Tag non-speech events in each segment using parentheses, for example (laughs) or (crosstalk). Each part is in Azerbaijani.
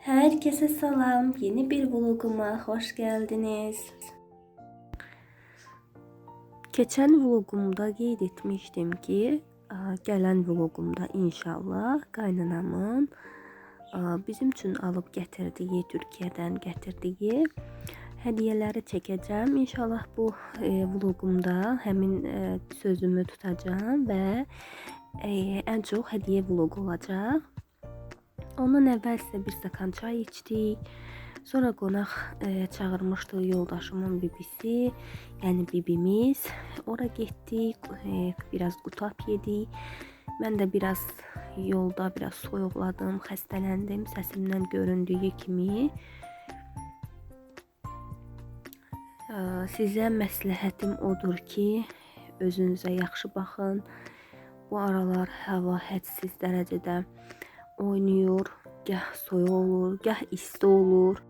Herkese salam. Yeni bir vloguma hoş geldiniz. Geçen vlogumda qeyd etmişdim ki, gələn vlogumda inşallah qaynanamın bizim üçün alıb gətirdiyi, Türkiyədən gətirdiyi hədiyyələri çəkəcəm. İnşallah bu e, vlogumda həmin e, sözümü tutacağam və e, ən çox hədiyyə vlogu olacaq. Ondan əvvəl sizə bir stəkan çay içdik. Sonra qonaq e, çağırmışdı yoldaşımın bibisi, yəni bibimiz. Ora getdik, e, biraz qutap yedik. Mən də biraz yolda biraz soyuqladım, xəstələndim səsimdən göründüyü kimi. Ə, Sizə məsləhətim odur ki, özünüzə yaxşı baxın. Bu aralar hava hədsiz dərəcədə oynayır. Gah soyuq olur, gah isti olur.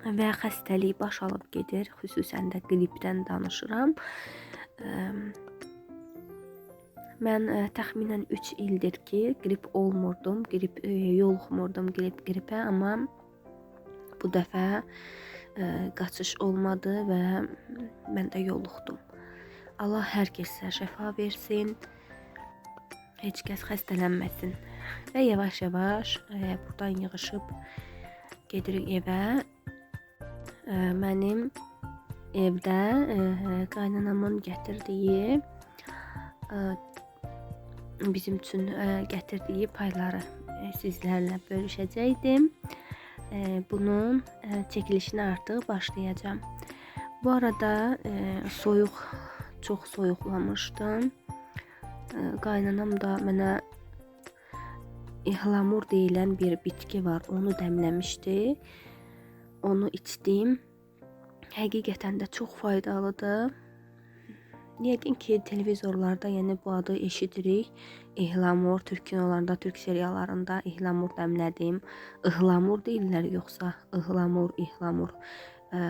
Və xəstəlik baş alıb gedir. Xüsusən də qripdən danışıram. Ə, Mən ə, təxminən 3 ildir ki, qrip olmurdum, qrip ə, yoluxmurdum qrip qripə, amma bu dəfə ə, qaçış olmadı və mən də yoluxdum. Allah hər kəsə şəfa versin. Heç kəs xəstələnməsin. Və yavaş-yavaş ə, burdan yığışıb gedirik evə. Ə, Mənim evdə ə, qaynanamın gətirdiyi ə, bizim üçün ə, gətirdiyi payları ə, sizlərlə bölüşəcəkdim. Ə, Bunun ə, çəkilişinə artıq başlayacağam. Bu arada ə, soyuq çox soyuqlamışdım. Ə, Qaynanam da mənə ihlamur deyilən bir bitki var. Onu dəmləmişdi. Onu içdim. Həqiqətən də çox faydalıdır. Yəqin ki, televizorlarda yəni bu adı eşidirik. İhlamur, türk kinolarında, türk seriallarında ihlamur dəmlədim. Ihlamur deyirlər yoxsa ıhlamur, ihlamur. Ə,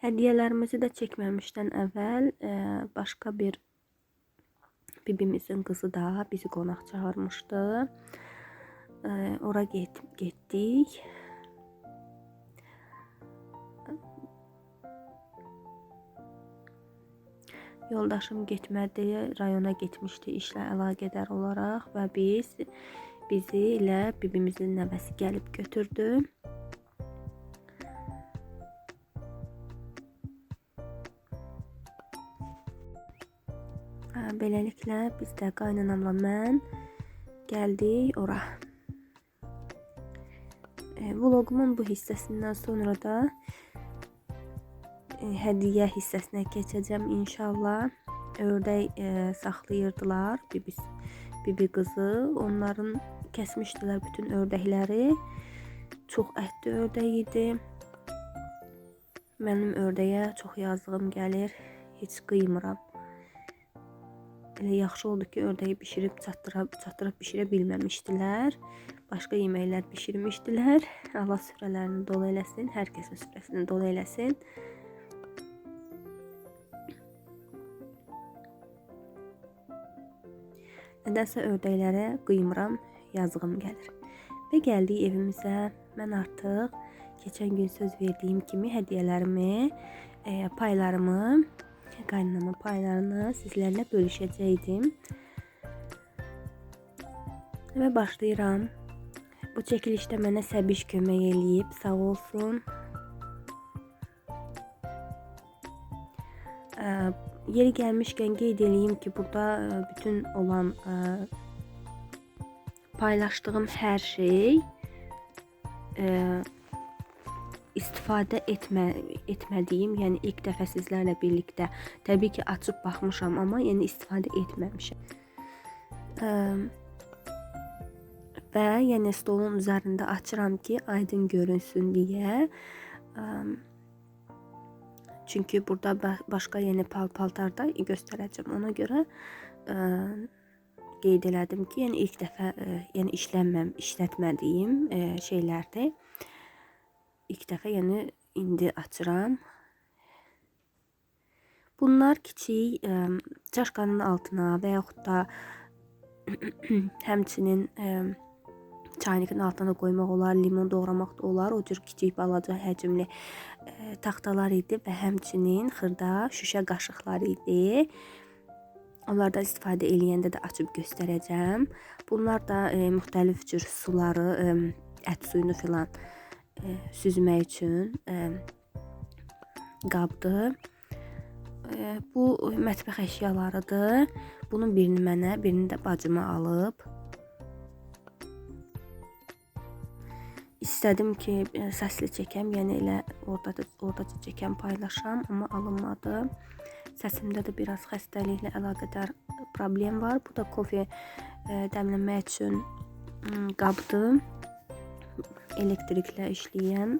Hədiyyələrimizi də çəkməmişdən əvvəl ə, başqa bir bibimizin qızı da bizi qonaq çağırmışdı. Ə, ora get getdik. Yoldaşım getmədi, rayona getmişdi işlə əlaqədar olaraq və biz bizi ilə bibimizin nəvəsi gəlib götürdü. Beləliklə biz də qaynanamla mən gəldik ora. E, Vlogumun bu hissəsindən sonra da e, hədiyyə hissəsinə keçəcəm inşallah. Ördək e, saxlayırdılar bibi bibi qızı. Onların kəsmişdilər bütün ördəkləri. Çox ətli ördək idi. Mənim ördəyə çox yazığım gəlir. Heç qıymıram. Elə yaxşı oldu ki, ördəyi bişirib çatdırıb çatdırıb bişirə bilməmişdilər. Başqa yeməklər bişirmişdilər. (laughs) Allah süfrələrini dolu eləsin, hər kəsin süfrəsini dolu eləsin. Nədənsə ördəklərə qıymıram, yazığım gəlir. Və gəldik evimizə. Mən artıq keçən gün söz verdiyim kimi hədiyyələrimi, e, paylarımı, qaynanamın paylarını sizlərlə bölüşəcəkdim. Və başlayıram. Bu çəkilişdə mənə Səbiş kömək eləyib, sağ olsun. Yeri gəlmişkən qeyd eləyim ki, burada bütün olan paylaşdığım hər şey istifadə etmə etmədiyim, yəni ilk dəfə sizlərlə birlikdə təbii ki, açıb baxmışam, amma yəni istifadə etməmişəm. Ə, və yəni stolun üzərində açıram ki, aydın görünsün deyə. Ə, çünki burada ba- başqa yeni pal-paltarda göstərəcəm. Ona görə ə, qeyd elədim ki, yəni ilk dəfə ə, yəni işlənməm, işlətmədiyim ə, şeylərdir. İlk dəfə yəni indi açıram. Bunlar kiçik ə, çaşkanın altına və yaxud da (clears throat) həmçinin ə, çaynikin altına qoymaq olar, limon doğramaq da olar. O cür kiçik balaca həcmli e, taxtalar idi və həmçinin xırda şüşə qaşıqları idi. Onlardan istifadə eləyəndə də açıb göstərəcəm. Bunlar da e, müxtəlif cür suları, e, ət suyunu filan süzmək üçün e, qabdır. E, bu mətbəx əşyalarıdır. Bunun birini mənə, birini də bacıma alıb. İstədim ki, e, səsli çəkəm, yəni elə orada da orada çəkəm, paylaşam, amma alınmadı. Səsimdə də biraz xəstəliklə əlaqədar problem var. Bu da kofe e, dəmləmək üçün qabdır. Elektriklə işləyən.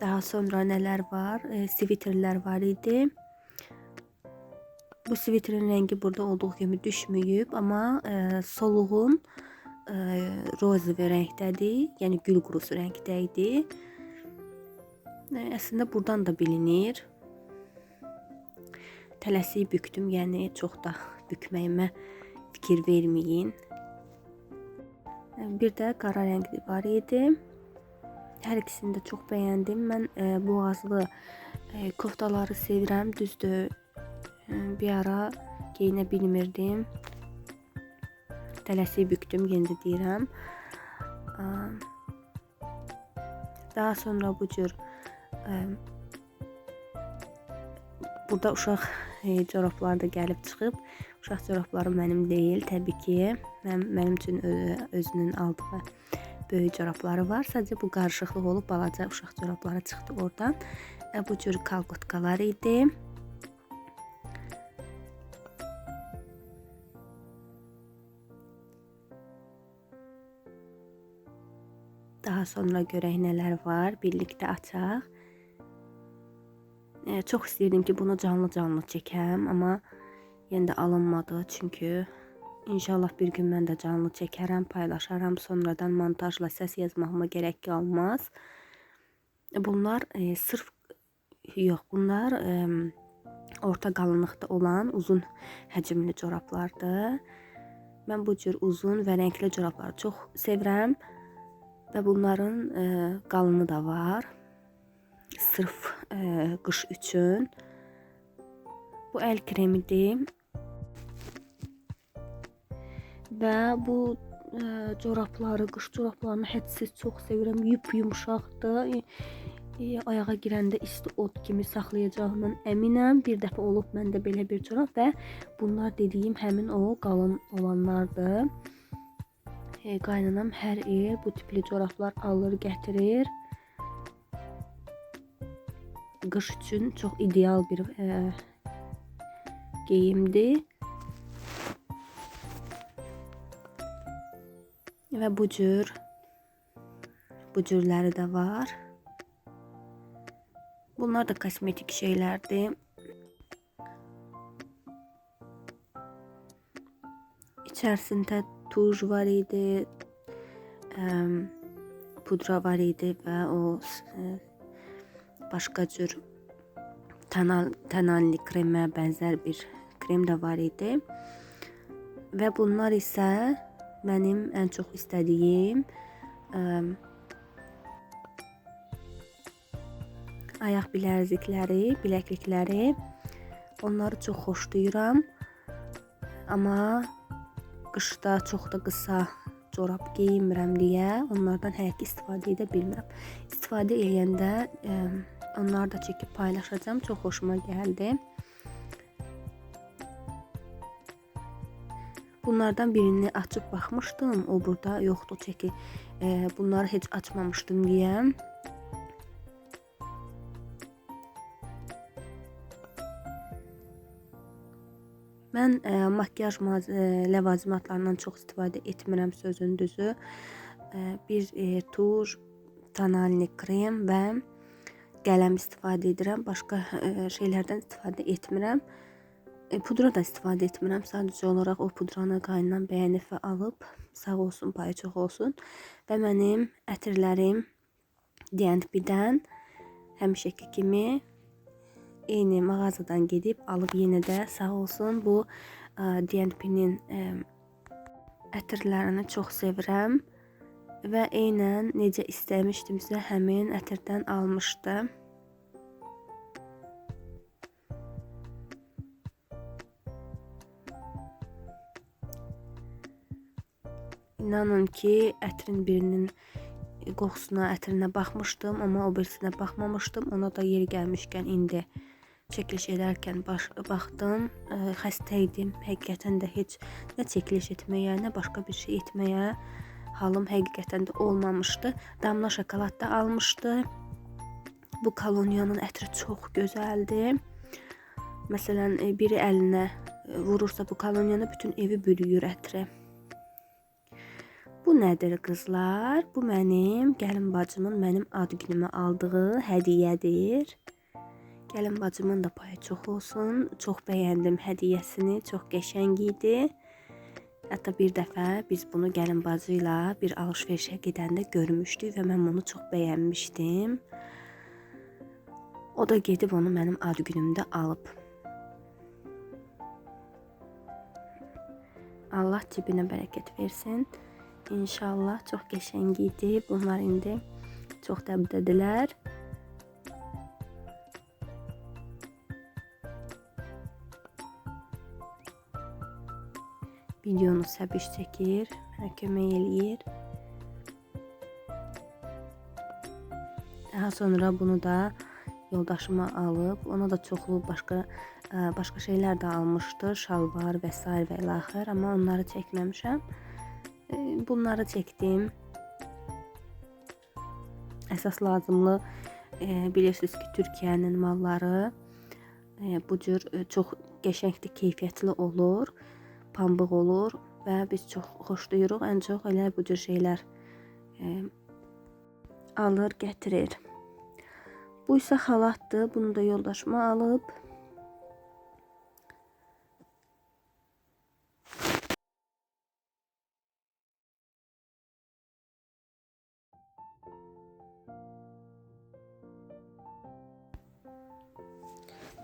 Daha sonra nələr var? E, sviterlər var idi. Bu sviterin rəngi burada olduğu kimi düşməyib, amma e, soluğun e, roze rəngdədir. Yəni gül qurusu rəngdə idi. E, əslində buradan da bilinir tələsik büktüm, yəni çox da (laughs) bükməyimə fikir verməyin. Bir də qara rəngli var idi. Hər ikisini də çox bəyəndim. Mən e, boğazlı e, koftaları sevirəm, düzdür. E, bir ara geyinə bilmirdim. Tələsik bükdüm, yenə deyirəm. E, daha sonra bu cür e, burada uşaq e, corablar da gəlib çıxıb. Uşaq corabları mənim deyil, təbii ki. Mən mənim üçün özünün aldığı böyük corabları var. Sadəcə bu qarışıqlıq olub balaca uşaq corabları çıxdı oradan. E, bu cür kalqotkalar idi. Daha sonra görək nələr var, birlikdə açaq. E, çok istəyirdim ki, bunu canlı-canlı çəkəm, amma yenə də alınmadı. Çünki inşallah bir gün mən də canlı çəkərəm, paylaşaram. Sonradan montajla səs yazmağıma gərək qalmaz. Bunlar e, sırf yox, bunlar e, orta qalınlıqda olan uzun həcmli corablardır. Mən bu cür uzun və rəngli corabları çox sevirəm və bunların e, qalını da var sırf e, qış üçün. Bu əl kremidir. Və bu e, corabları, qış corablarını hədsiz çox sevirəm. Yup yumşaqdır. E, ayağa girəndə isti ot kimi saxlayacağından əminəm. Bir dəfə olub məndə belə bir corab və bunlar dediyim həmin o qalın olanlardır. E, qaynanam hər il bu tipli corablar alır, gətirir qış üçün çox ideal bir e, geyimdir. Və bu cür bu cürləri də var. Bunlar da kosmetik şeylərdir. İçərisində tuj var idi, pudra var idi və o ə, başqa cür tanal, tanalli kremə bənzər bir krem də var idi. Və bunlar isə mənim ən çox istədiyim ə, ayaq bilərzikləri, biləklikləri. Onları çox xoşlayıram. Amma qışda çox da qısa corab geyinmirəm deyə onlardan həqiqi istifadə edə bilmirəm. İstifadə edəndə Onları da çekip paylaşacağım. Çok hoşuma geldi. Bunlardan birini açıp bakmıştım. O burada yoktu çeki. E, bunları hiç açmamıştım diye. Mən e, makyaj e, ləvazimatlarından çox istifadə etmirəm sözün düzü. E, bir e, tur, tonalni krem və qələm istifadə edirəm. Başqa e, şeylərdən istifadə etmirəm. E, pudra da istifadə etmirəm. Sadəcə olaraq o pudranı qaynından bəyənib və alıb sağ olsun, payı çox olsun. Və mənim ətirlərim DNP-dən həmişəki kimi eyni mağazadan gedib alıb yenə də sağ olsun bu e, DNP-nin ətirlərini çox sevirəm və eynən necə istəmişdimsə həmin ətirdən almışdı. İnanın ki, ətrin birinin qoxusuna, ətrinə baxmışdım, amma o birisinə baxmamışdım. Ona da yeri gəlmişkən indi çəkiliş edərkən baş, baxdım, ə, xəstə idim. Həqiqətən də heç nə çəkiliş etməyə, nə başqa bir şey etməyə halım həqiqətən də olmamışdı. Damla şokolad da almışdı. Bu koloniyanın ətri çox gözəldir. Məsələn, e, biri əlinə e, vurursa bu koloniyanı bütün evi bürüyür ətri. Bu nədir qızlar? Bu mənim gəlin bacımın mənim ad günümə aldığı hədiyyədir. Gəlin bacımın da payı çox olsun. Çox bəyəndim hədiyəsini. Çox qəşəng idi. Hətta bir dəfə biz bunu gəlin bacı ilə bir alış-verişə gedəndə görmüşdük və mən bunu çox bəyənmişdim. O da gedib onu mənim ad günümdə alıb. Allah cibinə bərəkət versin. İnşallah çox qəşəng idi. Bunlar indi çox dəbdədilər. videonu səbiş çəkir, mənə kömək eləyir. Daha sonra bunu da yoldaşıma alıb, ona da çoxlu başqa e, başqa şeylər də almışdı, şalvar və s. və ilaxır, amma onları çəkməmişəm. E, bunları çəkdim. Əsas lazımlı e, bilirsiniz ki, Türkiyənin malları bu cür çox qəşəngli, keyfiyyətli olur pambıq olur və biz çox xoşlayırıq. Ən çox elə bu cür şeylər e, alır, gətirir. Bu isə xalatdır. Bunu da yoldaşıma alıb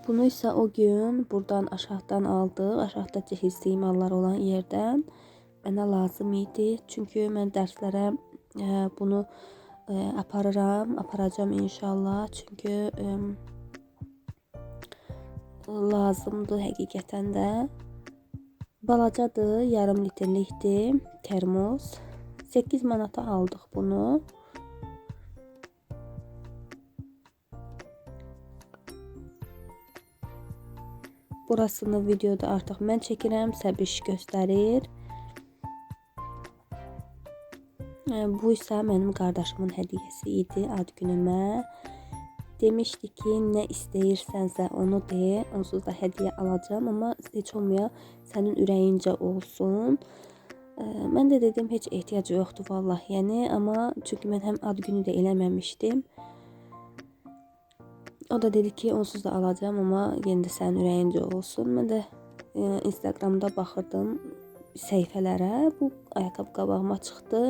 Bunu ise o gün buradan aşağıdan aldıq. Aşağıda cihizli mallar olan yerdən mənə lazım idi. Çünki mən dərslərə e, bunu e, aparıram, aparacağam inşallah. Çünki e, lazımdır həqiqətən də. Balacadır, yarım litrlikdir termos. 8 manata aldıq bunu. Burasını videoda artıq mən çəkirəm, Səbiş göstərir. Bu isə mənim qardaşımın hədiyyəsi idi ad günümə. Demişdi ki, nə istəyirsənsə onu de, onsuz da hədiyyə alacağam, amma heç olmaya sənin ürəyincə olsun. Mən də dedim, heç ehtiyac yoxdur vallahi, yəni, amma çünki mən həm ad günü də eləməmişdim. O da dedi ki onsuz da alacağım ama yenə də sənin ürəyincə olsun. Mən də e, Instagramda baxırdım səhifələrə. Bu ayaqqabı qabağıma çıxdı.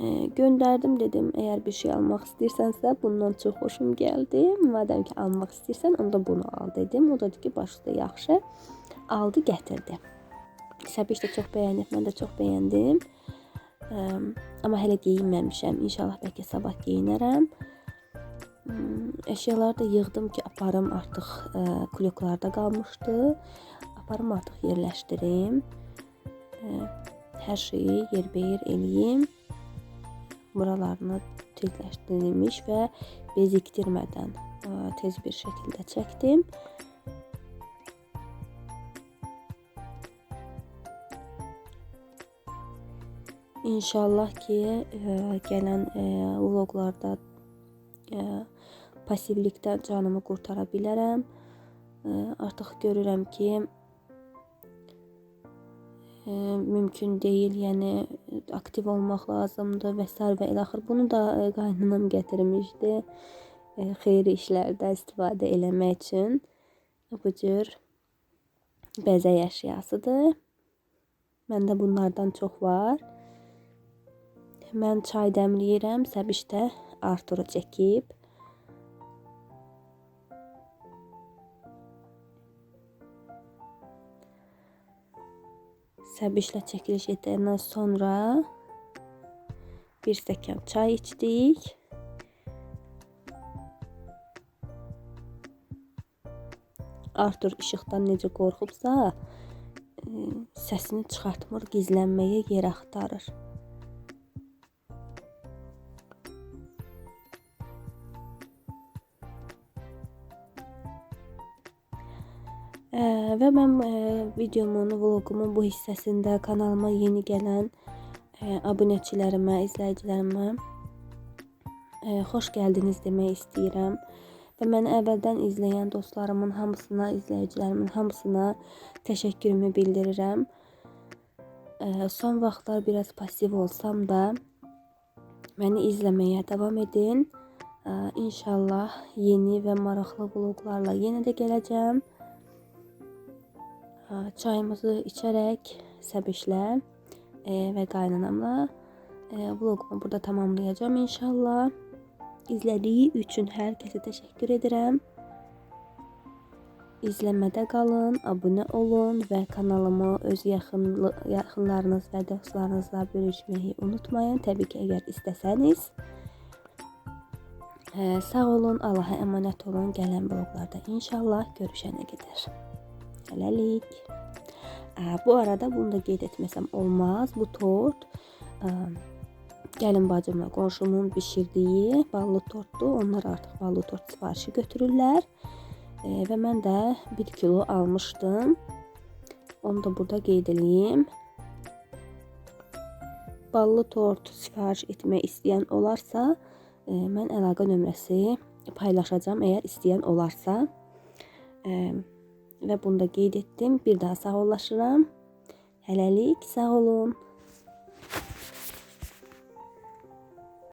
E, göndərdim dedim, əgər bir şey almaq istəyirsənsə, bundan çox xoşum gəldi. Madəm ki almaq istəyirsən, onda bunu al dedim. O da dedi ki, başda yaxşı. Aldı, gətirdi. Səbiş də çox bəyənib, mən də çox bəyəndim. E, amma hələ geyinməmişəm. İnşallah bəlkə sabah geyinərəm. Eşyaları da yığdım ki aparım artıq ə, e, kulyoklarda qalmışdı. Aparım artıq yerləşdirim. Ə, e, hər şeyi yerbəyər eləyim. Buralarını tezləşdirilmiş və bezikdirmədən ə, e, tez bir şəkildə çəkdim. İnşallah ki, ə, gələn ə, vloqlarda ə, passivlikdən canımı qurtara bilərəm. Artıq görürəm ki, mümkün deyil, yəni aktiv olmaq lazımdır və s. və ilaxır. Bunu da qaynanam gətirmişdi. Xeyri işlərdə istifadə eləmək üçün bu cür bəzək əşyasıdır. Məndə bunlardan çox var. Mən çay dəmləyirəm, Səbiş də Arturu çəkib Səbişlə çəkiliş etdikdən sonra bir stəkan çay içdik. Artur işıqdan necə qorxubsa, e, səsini çıxartmır, gizlənməyə yer axtarır. Ee, ve ben e, videomun, vlogumun bu hissəsində kanalıma yeni gələn e, abunəçilərimə, izləyicilərimə e, xoş gəldiniz demək istəyirəm. Və məni əvvəldən izləyən dostlarımın hamısına, izləyicilərimin hamısına təşəkkürümü bildirirəm. E, son vaxtlar biraz pasiv olsam da məni izləməyə davam edin. E, İnşallah yeni və maraqlı vloqlarla yenə də gələcəm. Çayımızı içərək Səbişlə e, və qaynanamla e, vlogumu burada tamamlayacağım inşallah. İzlədiyi üçün hər kəsə təşəkkür edirəm. İzləmədə qalın, abunə olun və kanalımı öz yaxın yaxınlarınız və dostlarınızla bölüşməyi unutmayın. Təbii ki, əgər istəsəniz. Sağ olun, Allah'a emanet olun. Gələn vloglarda inşallah görüşənə qədər. Hələlik. Bu arada bunu da qeyd etməsəm olmaz. Bu tort ə, gəlin bacımla qonşumun bişirdiyi ballı tortdur. Onlar artıq ballı tort sifarişi götürürlər. E, və mən də 1 kilo almışdım. Onu da burada qeyd edeyim. Ballı tort sifariş etmək istəyən olarsa, e, mən əlaqə nömrəsi paylaşacağam əgər istəyən olarsa. E, ve bunu da qeyd etdim. Bir daha sağollaşıram. Hələlik sağ olun.